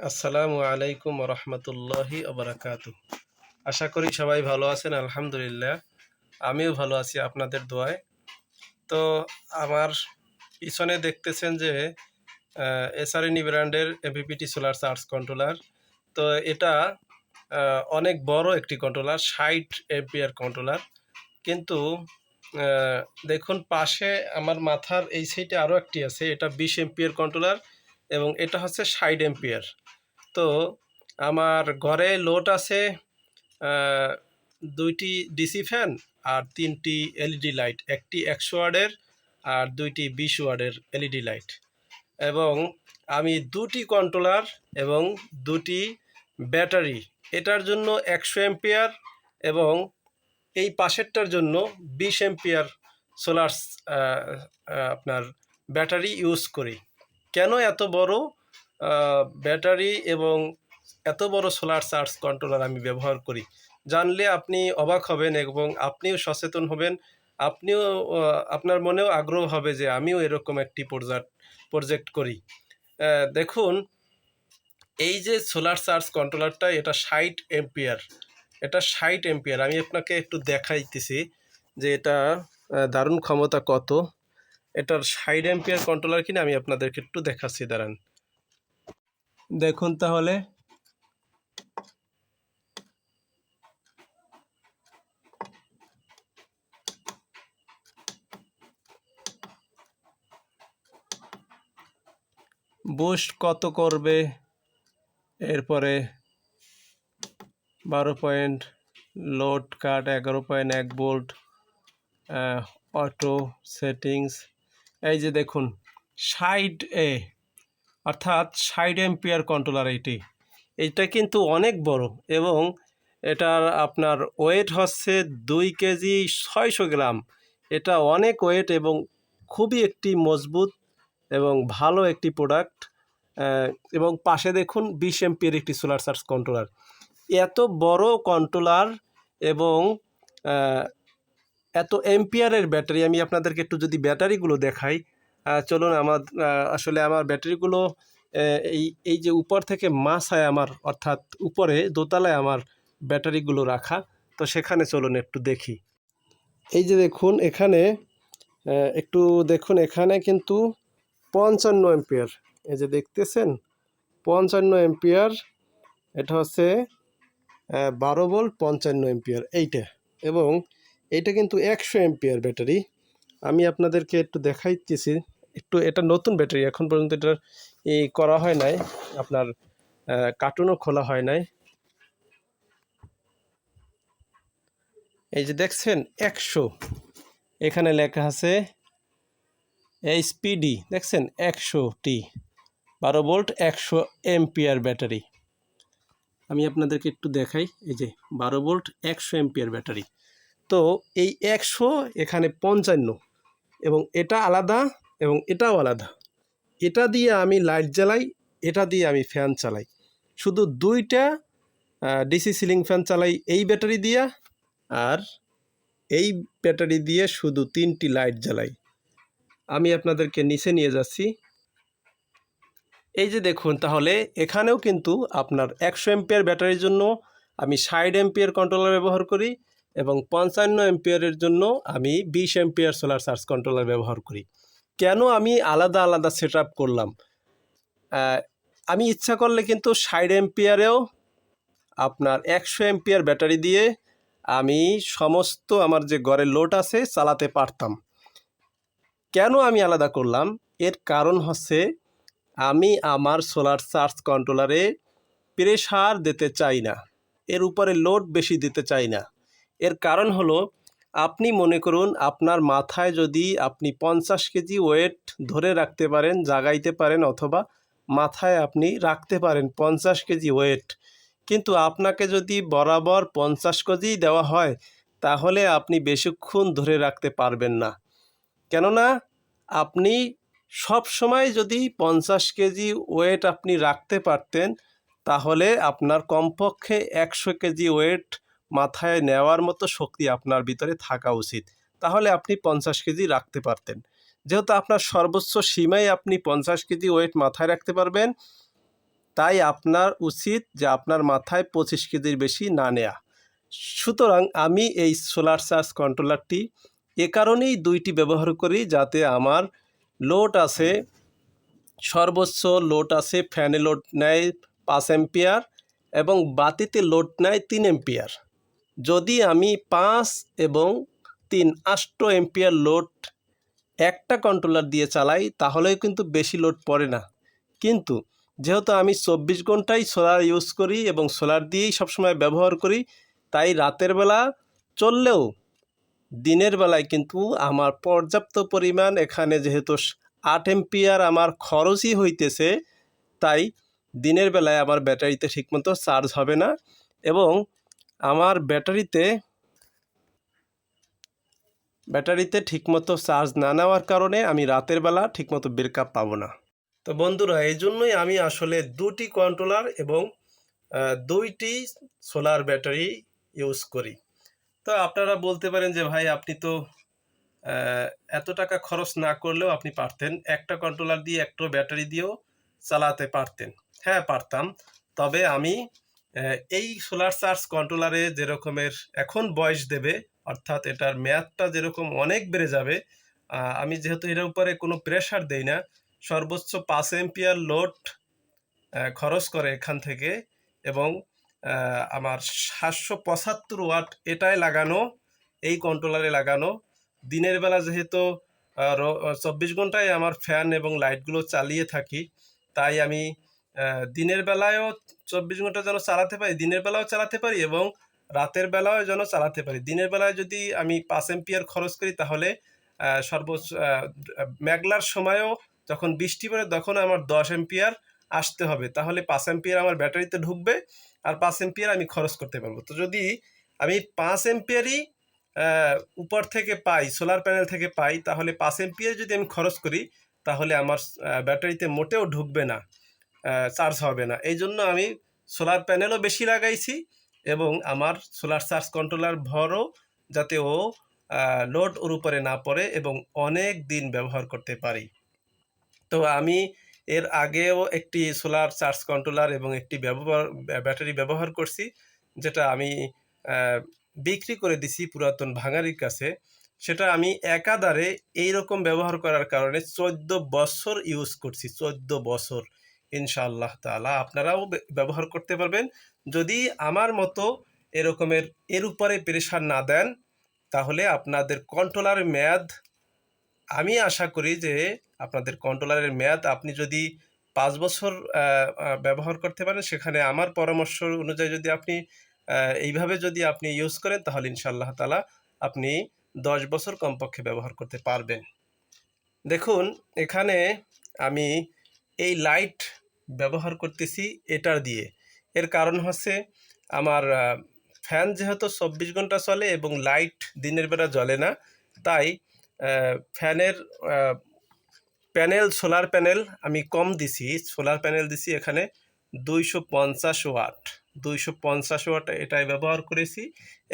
আসসালামু আলাইকুম রহমতুল্লাহি আবরাকাত আশা করি সবাই ভালো আছেন, আলহামদুলিল্লাহ। আমিও ভালো আছি আপনাদের দোয়ায়। তো আমার পিছনে দেখতেছেন যে এসআরএনই ব্র্যান্ডের এভিপিটি সোলার চার্জ কন্ট্রোলার। তো এটা অনেক বড় একটি কন্ট্রোলার, ষাট এমপিআর কন্ট্রোলার। কিন্তু দেখুন, পাশে আমার মাথার এই সাইডে আরও একটি আছে, এটা বিশ এমপিআর কন্ট্রোলার এবং এটা হচ্ছে ষাট এমপিআর। তো আমার ঘরে লোড আছে দুইটি ডিসি ফ্যান আর তিনটি এলইডি লাইট, একটি একশো ওয়ার্ডের আর দুইটি বিশ ওয়ার্ডের এলইডি লাইট। এবং আমি দুটি কন্ট্রোলার এবং দুটি ব্যাটারি, এটার জন্য একশো এম্পিয়ার এবং এই পাশেরটার জন্য বিশ এম্পিয়ার সোলার আপনার ব্যাটারি ইউজ করি। কেন এত বড়? ব্যাটারি এবং এত বড় সোলার চার্জ কন্ট্রোলার আমি ব্যবহার করি। জানলে আপনি অবাক হবেন এবং আপনিও সচেতন হবেন। আপনিও আপনার মনেও আগ্রহ হবে যে আমিও এরকম একটি প্রজেক্ট প্রজেক্ট করি। দেখুন, এই যে সোলার চার্জ কন্ট্রোলারটা, এটা ষাট এম্পিয়ার এটা ষাট এম্পিয়ার আমি আপনাকে একটু দেখাইতেছি যে এটা দারুণ ক্ষমতা কত। এটার ষাট এম্পিয়ার কন্ট্রোলার কিনা আমি আপনাদেরকে একটু দেখাচ্ছি, দাঁড়ান। দেখুন তাহলে। বুস্ট কত করবে? এরপরে বারো পয়েন্ট, লোড কাট এগারো পয়েন্ট এক বোল্ট অটো সেটিংস। এই যে দেখুন, সাইড এ অর্থাৎ সাইড এম্পিয়ার কন্ট্রোলার এইটি এইটা কিন্তু অনেক বড় এবং এটার আপনার ওয়েট হচ্ছে দুই কেজি ছয়শো গ্রাম। এটা অনেক ওয়েট এবং খুবই একটি মজবুত এবং ভালো একটি প্রোডাক্ট এবং পাশে দেখুন বিশ এমপির একটি সোলার চার্জ কন্ট্রোলার এত বড় কন্ট্রোলার এবং এত এম্পিয়ারের ব্যাটারি আমি আপনাদেরকে একটু যদি ব্যাটারিগুলো দেখাই চলুন আমার আসলে আমার ব্যাটারিগুলো এই এই যে উপর থেকে মাসায় আমার, অর্থাৎ উপরে, দোতলায় আমার ব্যাটারিগুলো রাখা। তো সেখানে চলুন একটু দেখি। এই যে দেখুন, এখানে একটু দেখুন, এখানে কিন্তু পঞ্চান্ন এম্পিয়ার এই যে দেখতেছেন, পঞ্চান্ন এম্পিয়ার এটা হচ্ছে বারো ভোল্ট পঞ্চান্ন এম্পিয়ার এইটা। এবং এইটা কিন্তু একশো এম্পিয়ার ব্যাটারি। আমি আপনাদেরকে একটু দেখাইতেছি। একটু এটা নতুন ব্যাটারি, এখন পর্যন্ত এটা ই করা হয় নাই। আপনার কার্টুনও খোলা হয় নাই। এই যে দেখছেন, একশো। এখানে লেখা আছে এইচপিডি দেখছেন? একশো টি বারো ভোল্ট, একশো এম্পিয়ার ব্যাটারি। আমি আপনাদেরকে একটু দেখাই, এই যে বারো ভোল্ট, একশো এম্পিয়ার ব্যাটারি। তো এই একশো এখানে পঞ্চান্ন এবং এটা আলাদা এবং এটাও আলাদা। এটা দিয়ে আমি লাইট জ্বালাই, এটা দিয়ে আমি ফ্যান চালাই। শুধু দুইটা ডিসি সিলিং ফ্যান চালাই এই ব্যাটারি দিয়া, আর এই ব্যাটারি দিয়ে শুধু তিনটি লাইট জ্বালাই। আমি আপনাদেরকে নিচে নিয়ে যাচ্ছি। এই যে দেখুন, তাহলে এখানেও কিন্তু আপনার একশো এম্পিয়ার ব্যাটারির জন্য আমি ষাট এম্পিয়ার কন্ট্রোলার ব্যবহার করি এবং পঞ্চান্ন এম্পিয়ারের জন্য আমি বিশ এম্পিয়ার সোলার চার্জ কন্ট্রোলার ব্যবহার করি। কেন আমি আলাদা আলাদা সেট করলাম? আমি ইচ্ছা করলে কিন্তু ষাট এম্পিয়ারেও আপনার একশো এম্পিয়ার ব্যাটারি দিয়ে আমি সমস্ত আমার যে ঘরের লোড আছে চালাতে পারতাম। কেন আমি আলাদা করলাম? এর কারণ হচ্ছে আমি আমার সোলার চার্জ কন্ট্রোলারে প্রেশার দিতে চাই না। এর উপরে লোড বেশি দিতে চাই না। এর কারণ হলো আপনি মনে করুন আপনার মাথায় যদি আপনি পঞ্চাশ কেজি ওয়েট ধরে রাখতে পারেন, জাগাইতে পারেন অথবা মাথায় আপনি রাখতে পারেন পঞ্চাশ কেজি ওয়েট কিন্তু আপনাকে যদি বরাবর পঞ্চাশ কেজি দেওয়া হয়, তাহলে আপনি বেশিক্ষণ ধরে রাখতে পারবেন না। কেননা আপনি সব সময় যদি পঞ্চাশ কেজি ওয়েট আপনি রাখতে পারতেন, তাহলে আপনার কমপক্ষে একশো কেজি ওয়েট মাথায় নেওয়ার মতো শক্তি আপনার ভিতরে থাকা উচিত। তাহলে আপনি পঞ্চাশ কেজি রাখতে পারতেন। যেহেতু আপনার সর্বোচ্চ সীমায় আপনি পঞ্চাশ কেজি ওয়েট মাথায় রাখতে পারবেন, তাই আপনার উচিত যে আপনার মাথায় পঁচিশ কেজির বেশি না নেয়া। সুতরাং আমি এই সোলার চার্জ কন্ট্রোলারটি এ কারণেই দুইটি ব্যবহার করি যাতে আমার লোড আছে, সর্বোচ্চ লোড আছে, ফ্যানে লোড নেয় পাঁচ এম্পিয়ার এবং বাতিতে লোড নেয় তিন এম্পিয়ার যদি আমি পাঁচ এবং তিন আষ্ট এম্পিয়ার লোড একটা কন্ট্রোলার দিয়ে চালাই, তাহলেও কিন্তু বেশি লোড পড়ে না। কিন্তু যেহেতু আমি চব্বিশ ঘন্টাই সোলার ইউজ করি এবং সোলার দিয়েই সবসময় ব্যবহার করি, তাই রাতের বেলা চললেও দিনের বেলায় কিন্তু আমার পর্যাপ্ত পরিমাণ এখানে যেহেতু আট এম্পিয়ার আমার খরচই হইতেছে, তাই দিনের বেলায় আমার ব্যাটারিতে ঠিকমতো চার্জ হবে না। এবং আমার ব্যাটারিতে ব্যাটারিতে ঠিকমতো চার্জ না নেওয়ার কারণে আমি রাতের বেলা ঠিকমতো ব্রেকআপ পাবো না। তো বন্ধুরা, এই জন্যই আমি আসলে দুটি কন্ট্রোলার এবং দুইটি সোলার ব্যাটারি ইউজ করি। তো আপনারা বলতে পারেন যে, ভাই, আপনি তো এত টাকা খরচ না করলেও আপনি পারতেন। একটা কন্ট্রোলার দিয়ে একটা ব্যাটারি দিয়েও চালাতে পারতেন। হ্যাঁ পারতাম। তবে আমি এই সোলার চার্জ কন্ট্রোলারে যেরকমের এখন বয়স দেবে, অর্থাৎ এটার মেয়াদটা যেরকম অনেক বেড়ে যাবে আমি যেহেতু এটার উপরে কোনো প্রেশার দেই না, সর্বোচ্চ পাঁচ এম্পিয়ার লোড খরচ করে এখান থেকে এবং আমার সাতশো পঁচাত্তর ওয়াট এটাই লাগানো, এই কন্ট্রোলারে লাগানো। দিনের বেলা যেহেতু চব্বিশ ঘন্টায় আমার ফ্যান এবং লাইটগুলো চালিয়ে থাকি, তাই আমি দিনের বেলায়ও চব্বিশ ঘণ্টা যেন চালাতে পারি, দিনের বেলাও চালাতে পারি এবং রাতের বেলাও যেন চালাতে পারি। দিনের বেলায় যদি আমি পাঁচ এম্পিয়ার খরচ করি তাহলে সর্বোচ্চ মেঘলার সময়ও যখন বৃষ্টি পড়ে তখন আমার দশ এম্পিয়ার আসতে হবে। তাহলে পাঁচ এম্পিয়ার আমার ব্যাটারিতে ঢুকবে আর পাঁচ এম্পিয়ার আমি খরচ করতে পারব। তো যদি আমি পাঁচ এম্পিয়ারই উপর থেকে পাই সোলার প্যানেল থেকে পাই, তাহলে পাঁচ এম্পিয়ার যদি আমি খরচ করি, তাহলে আমার ব্যাটারিতে মোটেও ঢুকবে না। চার্জ হবে না। এই জন্য আমি সোলার প্যানেলও বেশি লাগাইছি এবং আমার সোলার চার্জ কন্ট্রোলার ভরও যাতে ও লোড ওর উপরে না পড়ে এবং অনেক দিন ব্যবহার করতে পারি। তো আমি এর আগেও একটি সোলার চার্জ কন্ট্রোলার এবং একটি ব্যবহার, ব্যাটারি ব্যবহার করছি, যেটা আমি বিক্রি করে দিছি পুরাতন ভাঙারির কাছে। সেটা আমি একাধারে এই রকম ব্যবহার করার কারণে চোদ্দ বছর ইউজ করছি, চোদ্দ বছর। ইনশাআল্লাহ তাআলা। আপনারাও ব্যবহার করতে পারবেন। যদি আমার মতো এরকমের, এর উপরে প্রেশার না দেন, তাহলে আপনাদের কন্ট্রোলারের মেয়াদ, আমি আশা করি যে আপনাদের কন্ট্রোলারের মেয়াদ আপনি যদি পাঁচ বছর ব্যবহার করতে পারেন, সেখানে আমার পরামর্শ অনুযায়ী যদি আপনি এইভাবে যদি আপনি ইউজ করেন, তাহলে ইনশাআল্লাহ তালা আপনি দশ বছর কমপক্ষে ব্যবহার করতে পারবেন। দেখুন, এখানে আমি এই লাইট ব্যবহার করতেছি এটার দিয়ে। এর কারণ হচ্ছে আমার ফ্যান যেহেতু চব্বিশ ঘণ্টা চলে এবং লাইট দিনের বেলা জ্বলে না, তাই ফ্যানের প্যানেল সোলার প্যানেল আমি কম দিছি। সোলার প্যানেল দিছি এখানে দুইশো পঞ্চাশ ওয়াট দুইশো পঞ্চাশ ওয়াট এটাই ব্যবহার করেছি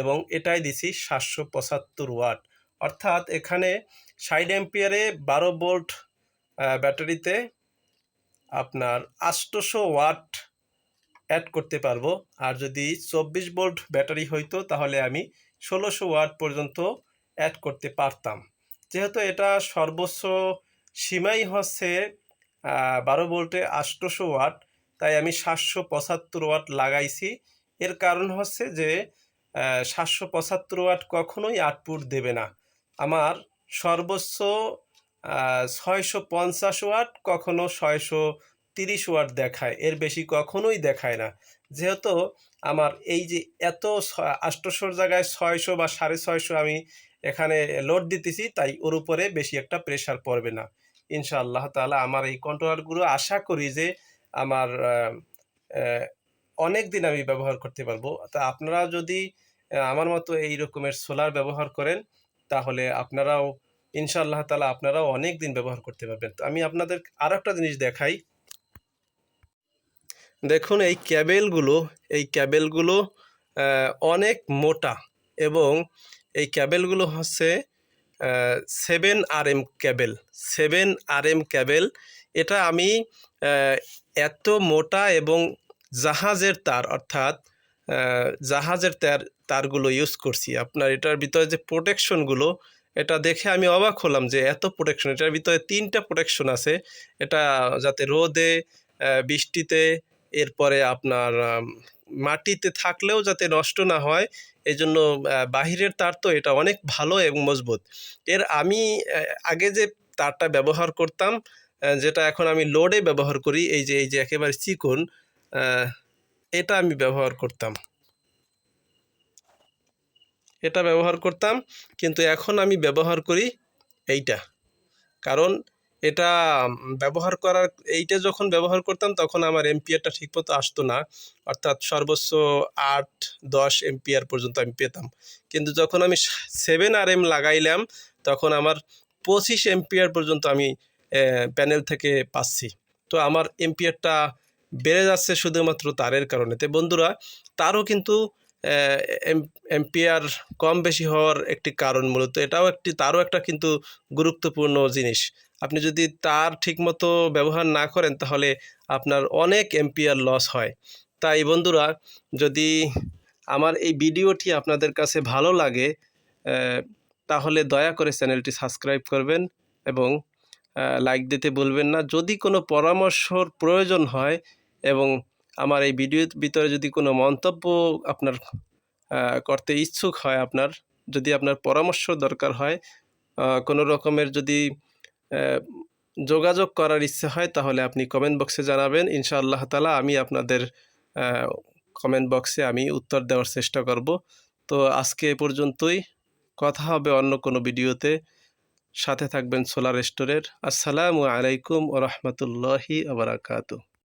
এবং এটাই দিছি সাতশো পঁচাত্তর ওয়াট অর্থাৎ এখানে ষাট এম্পিয়ারে বারো ভোল্ট ব্যাটারিতে আপনার আটশোশো ওয়াট অ্যাড করতে পারব। আর যদি চব্বিশ ভোল্ট ব্যাটারি হইতো, তাহলে আমি ষোলোশো ওয়াট পর্যন্ত অ্যাড করতে পারতাম। যেহেতু এটা সর্বোচ্চ সীমাই হচ্ছে বারো ভোল্টে আটশোশো ওয়াট, তাই আমি সাতশো পঁচাত্তর ওয়াট লাগাইছি। এর কারণ হচ্ছে যে সাতশো পঁচাত্তর ওয়াট কখনোই আউটপুট দেবে না। আমার সর্বোচ্চ ছয়শো পঞ্চাশ ওয়াট, কখনো ছয়শো তিরিশ ওয়াট দেখায়। এর বেশি কখনোই দেখায় না। যেহেতু আমার এই যে এত আষ্টশোর জায়গায় ছয়শো বা সাড়ে ছয়শো আমি এখানে লোড দিতেছি, তাই ওর উপরে বেশি একটা প্রেশার পড়বে না। ইনশাআল্লাহ তাআলা আমার এই কন্ট্রোলারগুলো আশা করি যে আমার অনেক দিন আমি ব্যবহার করতে পারব। তা আপনারা যদি আমার মতো এই রকমের সোলার ব্যবহার করেন, তাহলে আপনারাও ইনশাআল্লাহ তাআলা আপনারাও অনেক দিন ব্যবহার করতে পারবেন। তো আমি আপনাদের আর একটা জিনিস দেখাই। দেখুন, এই ক্যাবেলগুলো এই ক্যাবেলগুলো অনেক মোটা এবং এই ক্যাবেলগুলো হচ্ছে seven R M cable. Seven R M cable, এটা আমি এত মোটা এবং জাহাজের তার, অর্থাৎ জাহাজের তার, তারগুলো ইউজ করছি। আপনার এটার ভিতরে যে প্রোটেকশনগুলো এটা দেখে আমি অবাক হলাম যে এত প্রোটেকশন এটার ভিতরে তিনটা প্রোটেকশন আছে। এটা যাতে রোদে বৃষ্টিতে, এরপরে আপনার মাটিতে থাকলেও যাতে নষ্ট না হয় এই জন্য বাহিরের তার তো এটা অনেক ভালো এবং মজবুত। এর আমি আগে যে তারটা ব্যবহার করতাম যেটা এখন আমি লোডে ব্যবহার করি, এই যে এই যে একেবারে চিকন এটা আমি ব্যবহার করতাম। এটা ব্যবহার করতাম, কিন্তু এখন আমি ব্যবহার করি এইটা। কারণ এটা ব্যবহার করার, এইটা যখন ব্যবহার করতাম তখন আমার এম্পিয়ারটা ঠিকমতো আসতো না। অর্থাৎ সর্বোচ্চ আট, দশ এম্পিয়ার পর্যন্ত আমি পেতাম। কিন্তু যখন আমি সেভেন আর এম লাগাইলাম, তখন আমার পঁচিশ এম্পিয়ার পর্যন্ত আমি প্যানেল থেকে পাচ্ছি। তো আমার এম্পিয়ারটা বেড়ে যাচ্ছে শুধুমাত্র তারের কারণে। তো বন্ধুরা, তারও কিন্তু এম্পিয়ার কম বেশি হওয়ার একটি কারণ মূলত, এটাও একটি, তারও একটা কিন্তু গুরুত্বপূর্ণ জিনিস। আপনি যদি তার ঠিকমতো ব্যবহার না করেন, তাহলে আপনার অনেক এম্পিয়ার লস হয়। তাই বন্ধুরা, যদি আমার এই ভিডিওটি আপনাদের কাছে ভালো লাগে তাহলে দয়া করে চ্যানেলটি সাবস্ক্রাইব করবেন এবং লাইক দিতে বলবেন না। যদি কোনো পরামর্শর প্রয়োজন হয় এবং আমার এই ভিডিওর ভিতরে যদি কোনো মন্তব্য আপনার করতে ইচ্ছুক হয় আপনার, যদি আপনার পরামর্শ দরকার হয় কোনো রকমের যদি যোগাযোগ করার ইচ্ছে হয় তাহলে আপনি কমেন্ট বক্সে জানাবেন। ইনশাআল্লাহ তালা আমি আপনাদের কমেন্ট বক্সে আমি উত্তর দেওয়ার চেষ্টা করব। তো আজকে এ পর্যন্তই। কথা হবে অন্য কোনো ভিডিওতে। সাথে থাকবেন সোলার স্টোরের আসসালামু আলাইকুম ও রহমতুল্লাহি আবরাকাতু